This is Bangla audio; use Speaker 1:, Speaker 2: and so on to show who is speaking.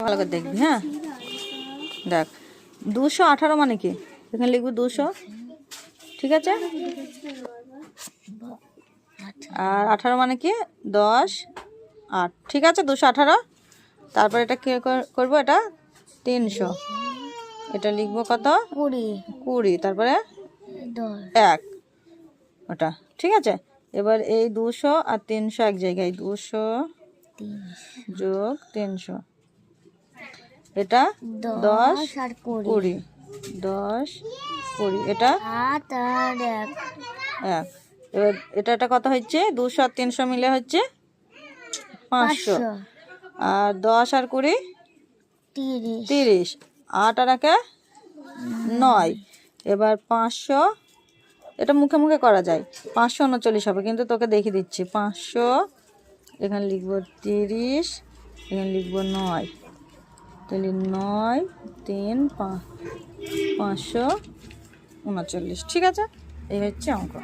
Speaker 1: ভালো করে দেখবি হ্যাঁ? দেখ দুশো আঠারো মানে কি? এখানে লিখবি দুশো ঠিক আছে? আর আঠারো মানে কি? দশ আট ঠিক আছে? দুশো আঠারো? তারপর এটা কী কর- করব এটা? তিনশো। এটা লিখব কত?
Speaker 2: কুড়ি।
Speaker 1: কুড়ি তারপরে? এক। ওটা ঠিক আছে? এবার এই দুশো আর তিনশো এক জায়গায় দুশো যোগ তিনশো। এটা দশ
Speaker 2: আর কুড়ি।
Speaker 1: দশ কুড়ি। এটা
Speaker 2: আর এক।
Speaker 1: এক। এবার এটা এটা কত হচ্ছে? দুশো আর তিনশো মিলে হচ্ছে
Speaker 2: পাঁচশো।
Speaker 1: আর দশ আর কুড়ি?
Speaker 2: তিরিশ।
Speaker 1: তিরিশ। আট আর একে নয়। এবার পাঁচশো। এটা মুখে মুখে করা যায়। পাঁচশো উনচল্লিশ হবে কিন্তু তোকে দেখিয়ে দিচ্ছি। পাঁচশো এখানে লিখব তিরিশ এখানে লিখব নয়। তাহলে নয় তিন পাঁচ পাঁচশো উনচল্লিশ। ঠিক আছে? এই হচ্ছে অঙ্ক।